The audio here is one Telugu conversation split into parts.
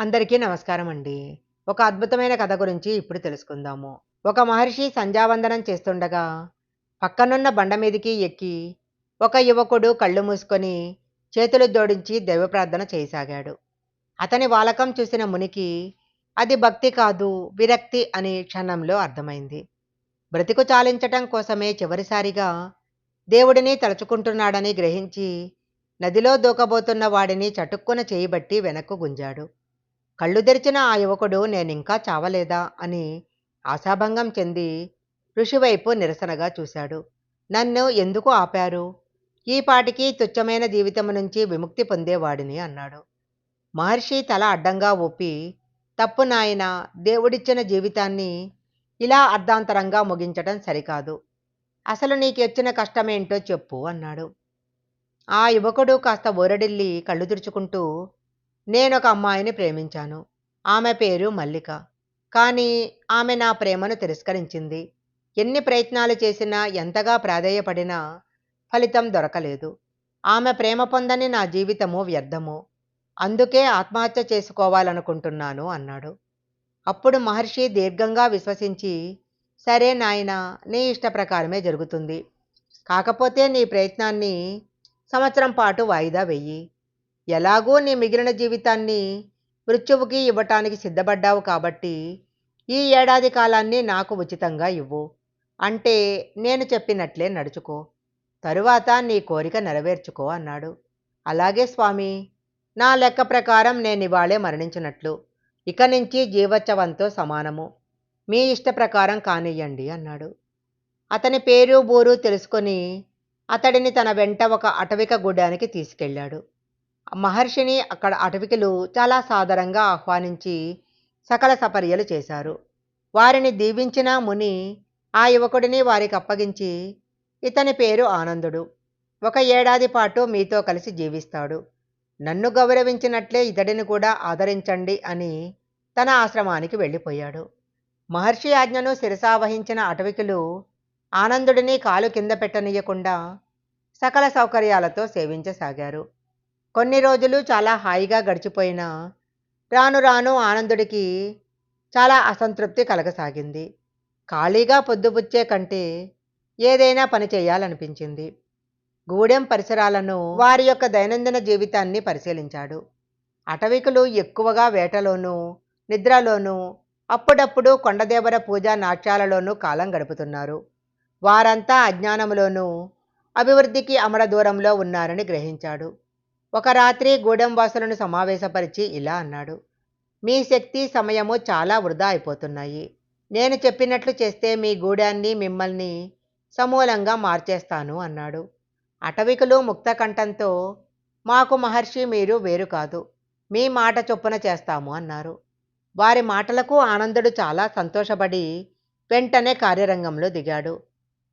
అందరికీ నమస్కారం అండి. ఒక అద్భుతమైన కథ గురించి ఇప్పుడు తెలుసుకుందాము. ఒక మహర్షి సంధ్యావందనం చేస్తుండగా పక్కనున్న బండ మీదకి ఎక్కి ఒక యువకుడు కళ్ళు మూసుకొని చేతులు జోడించి దైవ ప్రార్థన చేయసాగాడు. అతని వాలకం చూసిన మునికి అది భక్తి కాదు విరక్తి అని క్షణంలో అర్థమైంది. బ్రతికు చాలించటం కోసమే చివరిసారిగా దేవుడిని తలుచుకుంటున్నాడని గ్రహించి నదిలో దూకబోతున్న వాడిని చటుక్కున చేయబట్టి వెనక్కు గుంజాడు. కళ్ళు తెరిచిన ఆ యువకుడు నేనింకా చావలేదా? అని ఆశాభంగం చెంది ఋషివైపు నిరసనగా చూశాడు. నన్ను ఎందుకు ఆపారు? ఈ పాటికి తుచ్చమైన జీవితం నుంచి విముక్తి పొందేవాడిని అన్నాడు. మహర్షి తల అడ్డంగా ఊపి తప్పు నాయన దేవుడిచ్చిన జీవితాన్ని ఇలా అర్ధాంతరంగా ముగించటం సరికాదు. అసలు నీకు వచ్చిన కష్టమేంటో చెప్పు అన్నాడు. ఆ యువకుడు కాస్త ఓరడిల్లి కళ్ళు తుడుచుకుంటూ నేనొక అమ్మాయిని ప్రేమించాను. ఆమె పేరు మల్లిక. కానీ ఆమె నా ప్రేమను తిరస్కరించింది. ఎన్ని ప్రయత్నాలు చేసినా ఎంతగా ప్రాధేయపడినా ఫలితం దొరకలేదు. ఆమె ప్రేమ పొందని నా జీవితము వ్యర్థము అందుకే ఆత్మహత్య చేసుకోవాలనుకుంటున్నాను అన్నాడు. అప్పుడు మహర్షి దీర్ఘంగా విశ్వసించి సరే నాయనా నీ ఇష్ట ప్రకారమే జరుగుతుంది. కాకపోతే నీ ప్రయత్నాన్ని సంవత్సరం పాటు వాయిదా వెయ్యి ఎలాగూ నీ మిగిలిన జీవితాన్ని మృత్యువుకి ఇవ్వటానికి సిద్ధపడ్డావు కాబట్టి ఈ ఏడాది కాలాన్ని నాకు ఉచితంగా ఇవ్వు. అంటే నేను చెప్పినట్లే నడుచుకో. తరువాత నీ కోరిక నెరవేర్చుకో అన్నాడు. అలాగే స్వామి నా లెక్క ప్రకారం నేను ఇవాళే మరణించినట్లు. ఇక నుంచి జీవోత్సవంతో సమానము. మీ ఇష్ట ప్రకారం కానియ్యండి అన్నాడు. అతని పేరు బూరు తెలుసుకొని అతడిని తన వెంట ఒక అటవిక గూడానికి తీసుకెళ్ళాడు. మహర్షిని అక్కడ అటవికులు చాలా సాదరంగా ఆహ్వానించి సకల సపర్యలు చేశారు. వారిని దీవించిన ముని ఆ యువకుడిని వారికి అప్పగించి ఇతని పేరు ఆనందుడు. ఒక ఏడాది పాటు మీతో కలిసి జీవిస్తాడు. నన్ను గౌరవించినట్లే ఇతడిని కూడా ఆదరించండి అని తన ఆశ్రమానికి వెళ్ళిపోయాడు. మహర్షి ఆజ్ఞను శిరసావహించిన అటవికులు ఆనందుడిని కాలు కింద పెట్టనీయకుండా సకల సౌకర్యాలతో సేవించసాగారు. కొన్ని రోజులు చాలా హాయిగా గడిచిపోయినా రాను రాను ఆనందుడికి చాలా అసంతృప్తి కలగసాగింది. ఖాళీగా పొద్దుపుచ్చే కంటే ఏదైనా పని చేయాలనిపించింది. గూడెం పరిసరాలను వారి యొక్క దైనందిన జీవితాన్ని పరిశీలించాడు. అటవికులు ఎక్కువగా వేటలోనూ నిద్రలోనూ అప్పుడప్పుడు కొండదేవర పూజ నాట్యాలలోనూ కాలం గడుపుతున్నారు. వారంతా అజ్ఞానంలోనూ అభివృద్ధికి అమర దూరంలో ఉన్నారని గ్రహించాడు. ఒక రాత్రి గూడెం వాసులను సమావేశపరిచి ఇలా అన్నాడు. మీ శక్తి సమయము చాలా వృధా అయిపోతున్నాయి. నేను చెప్పినట్లు చేస్తే మీ గూడాన్ని మిమ్మల్ని సమూలంగా మార్చేస్తాను అన్నాడు. అటవికులు ముక్తకంఠంతో మాకు మహర్షి మీరు వేరు కాదు మీ మాట చొప్పున చేస్తాము అన్నారు. వారి మాటలకు ఆనందుడు చాలా సంతోషపడి వెంటనే కార్యరంగంలో దిగాడు.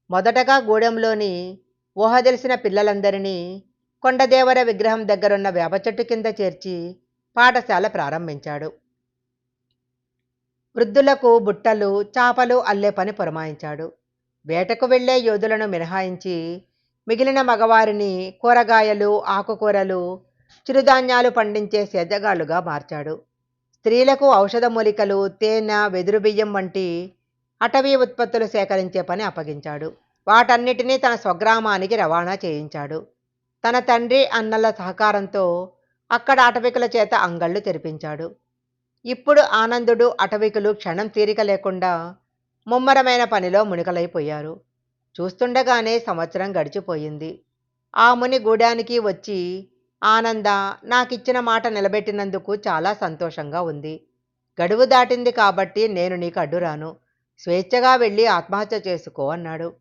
మొదటగా గూడెంలోని ఊహ తెలిసిన పిల్లలందరినీ కొండదేవర విగ్రహం దగ్గరున్న వేప చెట్టు కింద చేర్చి పాఠశాల ప్రారంభించాడు. వృద్ధులకు బుట్టలు చాపలు అల్లే పని పురమాయించాడు. వేటకు వెళ్ళే యోధులను మినహాయించి మిగిలిన మగవారిని కూరగాయలు ఆకుకూరలు చిరుధాన్యాలు పండించే సేద్యగాళ్ళుగా మార్చాడు. స్త్రీలకు ఔషధ మూలికలు తేనె వెదురు బియ్యం వంటి అటవీ ఉత్పత్తులు సేకరించే పని అప్పగించాడు. వాటన్నిటినీ తన స్వగ్రామానికి రవాణా చేయించాడు. తన తండ్రి అన్నల సహకారంతో అక్కడ అటవికుల చేత అంగళ్ళు తెరిపించాడు. ఇప్పుడు ఆనందుడు అటవికులు క్షణం తీరిక లేకుండా ముమ్మరమైన పనిలో మునికలైపోయారు చూస్తుండగానే సంవత్సరం గడిచిపోయింది. ఆ ముని గూడానికి వచ్చి ఆనంద నాకిచ్చిన మాట నిలబెట్టినందుకు చాలా సంతోషంగా ఉంది. గడువు దాటింది కాబట్టి నేను నీకు అడ్డురాను. స్వేచ్ఛగా వెళ్ళి ఆత్మహత్య చేసుకో అన్నాడు.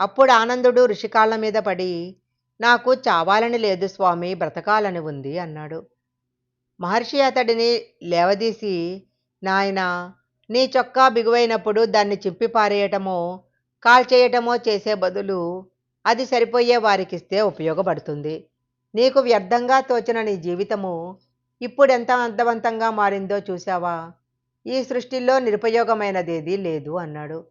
అప్పుడు ఆనందుడు ఋషికాళ్ళ మీద పడి నాకు చావాలని లేదు స్వామి బ్రతకాలని ఉంది అన్నాడు. మహర్షి అతడిని లేవదీసి నాయనా నీ చొక్కా బిగువైనప్పుడు దాన్ని చింపి పారేయటమో కాల్చేయటమో చేసే బదులు అది సరిపోయే వారికిస్తే ఉపయోగపడుతుంది. నీకు వ్యర్థంగా తోచిన నీ జీవితము ఇప్పుడెంత అర్థవంతంగా మారిందో చూశావా? ఈ సృష్టిలో నిరుపయోగమైనదేదీ లేదు అన్నాడు.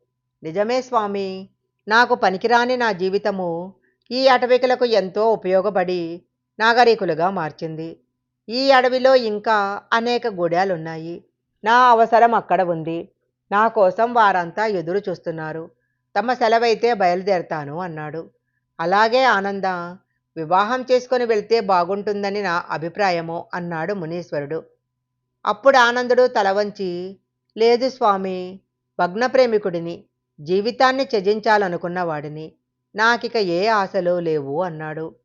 నిజమే స్వామి నాకు పనికిరాని నా జీవితము ఈ అటవికులకు ఎంతో ఉపయోగపడి నాగరికులుగా మార్చింది. ఈ అడవిలో ఇంకా అనేక గుడాలున్నాయి. నా అవసరం అక్కడ ఉంది. నా కోసం వారంతా ఎదురు చూస్తున్నారు. తమ సెలవైతే బయలుదేరతాను అన్నాడు. అలాగే ఆనంద వివాహం చేసుకొని వెళ్తే బాగుంటుందని నా అభిప్రాయము అన్నాడు మునీశ్వరుడు. అప్పుడు ఆనందుడు తల వంచి లేదు స్వామి భగ్న ప్రేమికుడిని జీవితాన్ని త్యజించాలనుకున్నవాడిని నాకిక ఏ ఆశలు లేవు అన్నాడు.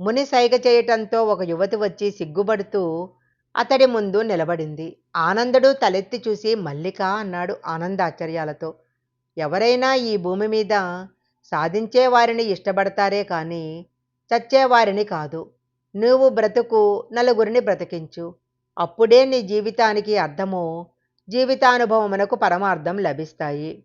ముని సైగ చేయటంతో ఒక యువతి వచ్చి సిగ్గుపడుతూ అతడి ముందు నిలబడింది. ఆనందుడు తలెత్తి చూసి మల్లిక అన్నాడు ఆనందాశ్చర్యాలతో. ఎవరైనా ఈ భూమి మీద సాధించే వారిని ఇష్టపడతారే కానీ చచ్చేవారిని కాదు. నువ్వు బ్రతుకు నలుగురిని బ్రతికించు. అప్పుడే నీ జీవితానికి అర్థమో జీవితానుభవమునకు పరమార్థం లభిస్తాయి.